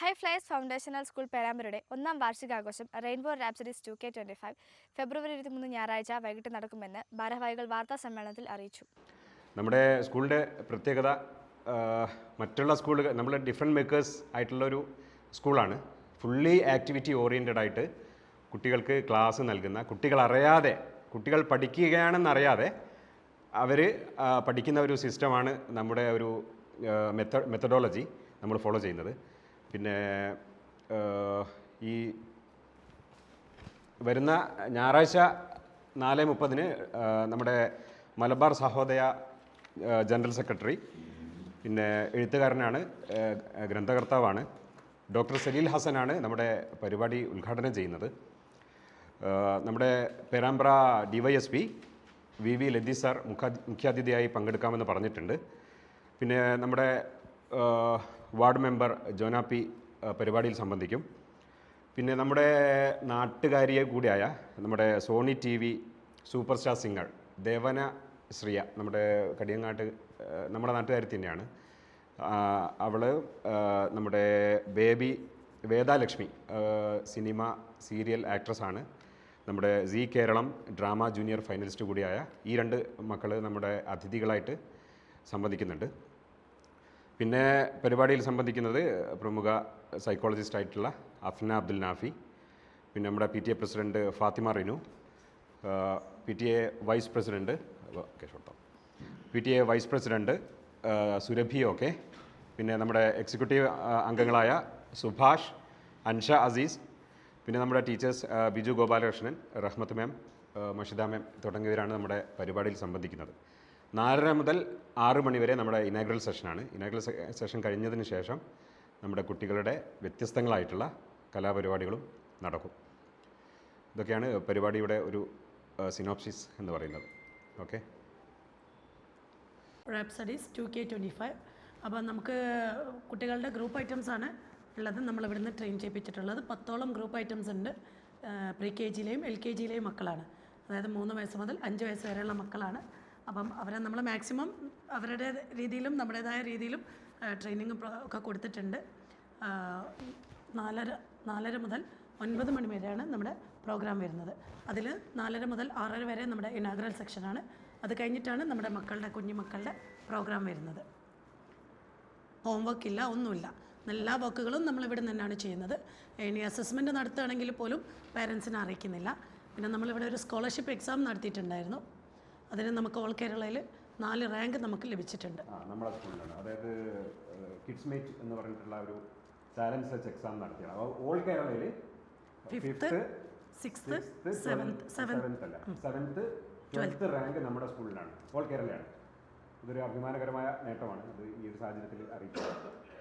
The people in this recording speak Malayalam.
ഹൈ ഫ്ലയേഴ്സ് ഫൗണ്ടേഷണൽ സ്കൂൾ പേരാമ്പരുടെ ഒന്നാം വാർഷികാഘോഷം rainbow rhapsodies two K twenty five February ഇരുപത്തിമൂന്ന് ഞായറാഴ്ച വൈകിട്ട് നടക്കുമെന്ന് ഭാരവാഹികൾ വാർത്താ സമ്മേളനത്തിൽ അറിയിച്ചു. നമ്മുടെ സ്കൂളിന്റെ പ്രത്യേകത മറ്റുള്ള സ്കൂളുകൾ നമ്മൾ ഡിഫറെന്റ് മേക്കേഴ്സ് ആയിട്ടുള്ളൊരു സ്കൂളാണ്. ഫുള്ളി ആക്ടിവിറ്റി ഓറിയന്റഡ് ആയിട്ട് കുട്ടികൾക്ക് ക്ലാസ് നൽകുന്ന കുട്ടികൾ അറിയാതെ കുട്ടികൾ പഠിക്കുകയാണെന്നറിയാതെ അവർ പഠിക്കുന്ന ഒരു സിസ്റ്റമാണ് നമ്മുടെ ഒരു മെത്ത മെത്തഡോളജി നമ്മൾ ഫോളോ ചെയ്യുന്നത്. പിന്നെ ഈ വരുന്ന ഞായറാഴ്ച നാല് മുപ്പതിന് നമ്മുടെ മലബാർ സഹോദയ ജനറൽ സെക്രട്ടറി പിന്നെ എഴുത്തുകാരനാണ് ഗ്രന്ഥകർത്താവാണ് ഡോക്ടർ സലീൽ ഹസനാണ് നമ്മുടെ പരിപാടി ഉദ്ഘാടനം ചെയ്യുന്നത്. നമ്മുടെ Perambra D Y S P V V Lathi sir മുഖ്യ മുഖ്യാതിഥിയായി പങ്കെടുക്കാമെന്ന് പറഞ്ഞിട്ടുണ്ട്. പിന്നെ നമ്മുടെ വാർഡ് മെമ്പർ ജോനാപ്പി പരിപാടിയിൽ സംബന്ധിക്കും. പിന്നെ നമ്മുടെ നാട്ടുകാരിയെ കൂടിയായ നമ്മുടെ Sony T V super star singer Devana Sriya നമ്മുടെ കടിയങ്ങാട്ട് നമ്മുടെ നാട്ടുകാരി തന്നെയാണ്. അവൾ നമ്മുടെ ബേബി വേദാലക്ഷ്മി സിനിമ സീരിയൽ ആക്ട്രസ്സാണ്. നമ്മുടെ Zee Keralam drama junior finalist കൂടിയായ ഈ രണ്ട് മക്കൾ നമ്മുടെ അതിഥികളായിട്ട് സംബന്ധിക്കുന്നുണ്ട് പിന്നെ പരിപാടിയിൽ സംബന്ധിക്കുന്നത് പ്രമുഖ സൈക്കോളജിസ്റ്റ് ആയിട്ടുള്ള അഫ്ന അബ്ദുൽ നാഫി പിന്നെ നമ്മുടെ P T A president Fathima Rinu P T A vice president കേശോട്ടോ P T A vice president Surabhi ഒക്കെ പിന്നെ നമ്മുടെ എക്സിക്യൂട്ടീവ് അംഗങ്ങളായ സുഭാഷ് അൻഷ അസീസ് പിന്നെ നമ്മുടെ teachers Biju Gopalakrishnan Rahmath ma'am Mashida ma'am തുടങ്ങിയവരാണ് നമ്മുടെ പരിപാടിയിൽ സംബന്ധിക്കുന്നത്. നാലര മുതൽ ആറ് മണി വരെ നമ്മുടെ ഇനാഗ്രൽ സെഷനാണ് ഇനാഗ്രൽ സെഷൻ കഴിഞ്ഞതിന് ശേഷം നമ്മുടെ കുട്ടികളുടെ വ്യത്യസ്തങ്ങളായിട്ടുള്ള കലാപരിപാടികളും നടക്കും. ഇതൊക്കെയാണ് പരിപാടിയുടെ ഒരു സിനോപ്സിസ് എന്ന് പറയുന്നത്. Okay rhapsodies two K twenty five അപ്പോൾ നമുക്ക് കുട്ടികളുടെ ഗ്രൂപ്പ് ഐറ്റംസ് ആണ് ഉള്ളത്. നമ്മൾ ഇവിടുന്ന് ട്രെയിൻ ചെയ്യിപ്പിച്ചിട്ടുള്ളത്. പത്തോളം ഗ്രൂപ്പ് ഐറ്റംസ് ഉണ്ട്. പ്രീ കെ ജിയിലെയും എൽ കെ ജിയിലെയും മക്കളാണ്. അതായത് മൂന്ന് വയസ്സ് മുതൽ അഞ്ച് വയസ്സ് വരെയുള്ള മക്കളാണ്. അപ്പം അവരെ നമ്മൾ മാക്സിമം അവരുടെ രീതിയിലും നമ്മുടേതായ രീതിയിലും ട്രെയിനിങ് ഒക്കെ കൊടുത്തിട്ടുണ്ട്. നാലര നാലര മുതൽ ഒൻപത് മണി വരെയാണ് നമ്മുടെ പ്രോഗ്രാം വരുന്നത്. അതിൽ നാലര മുതൽ ആറര വരെ നമ്മുടെ ഇനാഗ്രൽ സെക്ഷനാണ്. അത് കഴിഞ്ഞിട്ടാണ് നമ്മുടെ മക്കളുടെ കുഞ്ഞുമക്കളുടെ പ്രോഗ്രാം വരുന്നത്. ഹോംവർക്ക് ഇല്ല ഒന്നുമില്ല. എല്ലാ വർക്കുകളും നമ്മൾ ഇവിടെ തന്നെയാണ് ചെയ്യുന്നത്. ഇനി അസസ്മെന്റ് നടത്തുകയാണെങ്കിൽ പോലും പേരൻസിനെ അറിയിക്കുന്നില്ല. പിന്നെ നമ്മളിവിടെ ഒരു സ്കോളർഷിപ്പ് എക്സാം നടത്തിയിട്ടുണ്ടായിരുന്നു. അതിന് നമുക്ക് ഓൾ കേരളയിൽ നാല് റാങ്ക് നമുക്ക് ലഭിച്ചിട്ടുണ്ട്. നമ്മുടെ സ്കൂളിലാണ് അതായത് കിഡ്സ് മേറ്റ് എന്ന് പറഞ്ഞിട്ടുള്ള ഒരു ചാലഞ്ച് സെച്ച് എക്സാം നടത്തിയാണ്. അപ്പോൾ ഓൾ കേരളയിൽ fifth sixth seventh seventh seventh അല്ല. Seventh twelfth. റാങ്ക് നമ്മുടെ സ്കൂളിലാണ്. ഓൾ കേരളയാണ്. ഇതൊരു അഭിമാനകരമായ നേട്ടമാണ് അത് ഈ ഒരു സാഹചര്യത്തിൽ അറിയിക്കുന്നത്.